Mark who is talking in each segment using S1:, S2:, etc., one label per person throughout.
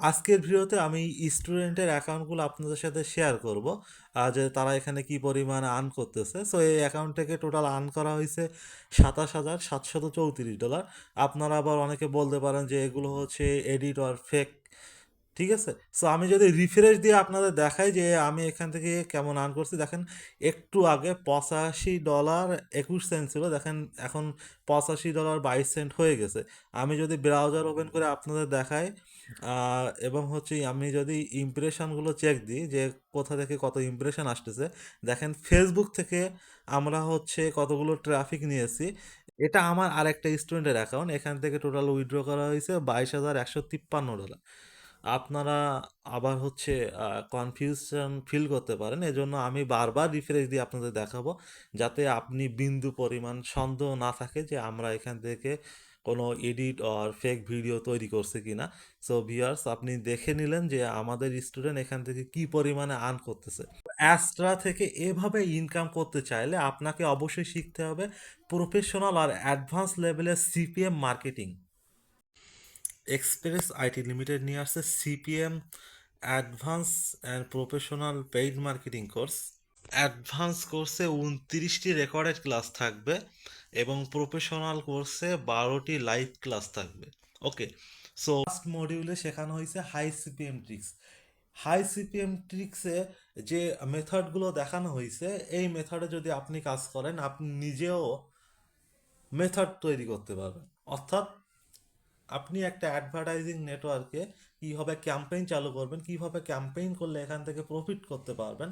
S1: আজকের ভিডিওতে আমি স্টুডেন্টের অ্যাকাউন্টগুলো আপনাদের সাথে শেয়ার করব যে তারা এখানে কি পরিমাণে আর্ন করতেছে। সো এই অ্যাকাউন্ট থেকে টোটাল আর্ন করা হয়েছে সাতাশ হাজার সাতশত চৌত্রিশ ডলার আপনারা আবার অনেকে বলতে পারেন যে এগুলো হচ্ছে এডিট আর ফেক ঠিক আছে? সো আমি যদি রিফ্রেশ দিয়ে আপনাদের দেখাই যে আমি এখান থেকে কেমন আর্ন করছি, দেখেন একটু আগে পঁচাশি ডলার একুশ সেন্ট ছিল, দেখেন এখন পঁচাশি ডলার বাইশ সেন্ট হয়ে গেছে। আমি যদি ব্রাউজার ওপেন করে আপনাদের দেখাই এবং হচ্ছে আমি যদি ইমপ্রেশনগুলো চেক দিই যে কোথা থেকে কত ইমপ্রেশন আসতেছে, দেখেন ফেসবুক থেকে আমরা হচ্ছে কতগুলো ট্রাফিক নিয়েছি। এটা আমার আরেকটা স্টুডেন্টের অ্যাকাউন্ট এখান থেকে টোটাল উইথড্র করা হয়েছে বাইশ হাজার একশো তিপ্পান্ন ডলার আপনারা আবার হচ্ছে কনফিউশন ফিল করতে পারেন। এজন্য আমি বারবার রিফ্রেশ দিয়ে আপনাদের দেখাবো যাতে আপনি বিন্দু পরিমাণ সন্দেহ না থাকে যে আমরা এখান থেকে কোনো এডিট অর ফেক ভিডিও তৈরি করছে কিনা। সো ভিউয়ার্স আপনি দেখে নিলেন যে আমাদের স্টুডেন্ট এখান থেকে কি পরিমাণে আর্ন করতেছে। অ্যাস্ট্রা থেকে এভাবে ইনকাম করতে চাইলে আপনাকে অবশ্যই শিখতে হবে প্রফেশনাল আর অ্যাডভান্স লেভেলের CPM marketing Express IT Limited নিয়ে আসছে CPM advance and professional paid marketing course. Advance কোর্সে উনত্রিশটি রেকর্ডেড ক্লাস থাকবে এবং প্রফেশনাল কোর্সে বারোটি লাইভ ক্লাস থাকবে। ওকে, সো ফার্স্ট মডিউলে শেখানো হয়েছে high CPM tricks. High CPM ট্রিক্সে যে মেথডগুলো দেখানো হয়েছে, এই মেথডে যদি আপনি কাজ করেন, আপনি নিজেও মেথড তৈরি করতে পারবেন। অর্থাৎ আপনি একটা অ্যাডভার্টাইজিং নেটওয়ার্কে কীভাবে ক্যাম্পেইন চালু করবেন, কীভাবে ক্যাম্পেইন করলে এখান থেকে প্রফিট করতে পারবেন,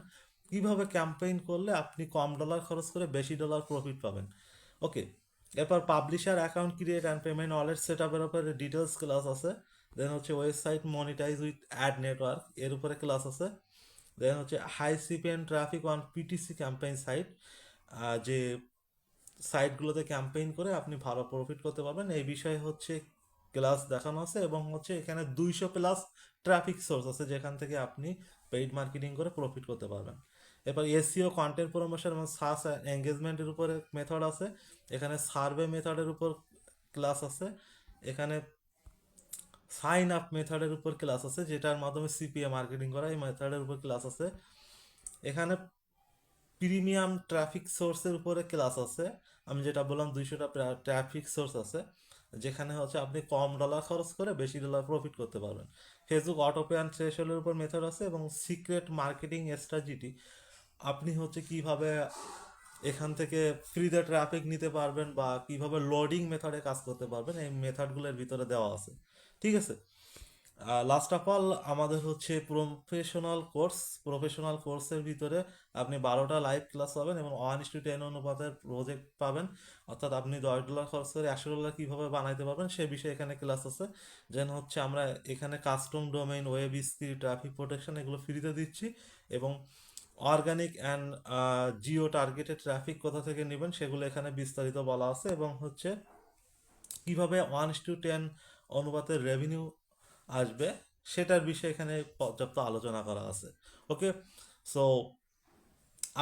S1: কীভাবে ক্যাম্পেইন করলে আপনি কম ডলার খরচ করে বেশি ডলার প্রফিট পাবেন। ওকে এরপর publisher account create and payment wallet set আপের উপরে ডিটেলস ক্লাস আছে দেন হচ্ছে website monetize with ad network এর উপরে ক্লাস আছে দেন হচ্ছে high CPN traffic on PTC campaign site যে সাইটগুলোতে ক্যাম্পেইন করে আপনি ভালো প্রফিট করতে পারবেন। এই বিষয়ে হচ্ছে ক্লাস দেখানো আছে এবং হচ্ছে এখানে দুইশো প্লাস ট্রাফিক সোর্স আছে যেখান থেকে আপনি পেইড মার্কেটিং করে প্রফিট করতে পারবেন। এরপর এসিও কন্টেন্ট প্রমোশন এবং সার্চ এঙ্গেজমেন্টের উপরে মেথড আছে। এখানে সার্ভে মেথডের উপর ক্লাস আছে। এখানে সাইন আপ মেথডের উপর ক্লাস আছে, যেটার মাধ্যমে সিপিএ মার্কেটিং করা এই মেথডের উপর ক্লাস আছে। এখানে প্রিমিয়াম ট্রাফিক সোর্সের উপরে ক্লাস আছে। আমি যেটা বললাম, দুইশোটা ট্রাফিক সোর্স আছে। যেখানে হচ্ছে আপনি কম ডলার খরচ করে বেশি ডলার প্রফিট করতে পারবেন। ফেসবুক অটোপে অ্যান্ড থ্রেশলের উপর মেথড আছে এবং সিক্রেট মার্কেটিং স্ট্র্যাটেজি আপনি হচ্ছে কীভাবে এখান থেকে ফ্রিতে ট্রাফিক নিতে পারবেন বা কীভাবে লোডিং মেথডে কাজ করতে পারবেন, এই মেথডগুলোর ভিতরে দেওয়া আছে। ঠিক আছে? লাস্ট অফ অল আমাদের হচ্ছে প্রফেশনাল কোর্স প্রফেশনাল কোর্সের ভিতরে আপনি বারোটা লাইভ ক্লাস পাবেন এবং ওয়ান ইস টু টেন অনুপাতের প্রজেক্ট পাবেন। অর্থাৎ আপনি দশ ডলার খরচ করে একশো ডলার কীভাবে বানাইতে পারবেন সে বিষয়ে এখানে ক্লাস আছে। যেন হচ্ছে আমরা এখানে custom domain web script traffic protection এগুলো ফ্রিতে দিচ্ছি এবং organic and geo targeted traffic কোথা থেকে নেবেন সেগুলো এখানে বিস্তারিত বলা আছে এবং হচ্ছে কীভাবে ওয়ান টু টেন অনুপাতের রেভিনিউ আসবে। সেটার বিষয়ে এখানে পর্যাপ্ত আলোচনা করা আছে। ওকে সো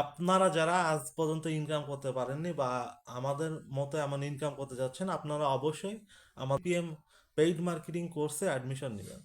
S1: আপনারা যারা আজ পর্যন্ত ইনকাম করতে পারেননি বা আমাদের মতো এমন ইনকাম করতে যাচ্ছেন, আপনারা অবশ্যই আমার পিএম পেইড মার্কেটিং কোর্সে অ্যাডমিশন নেবেন।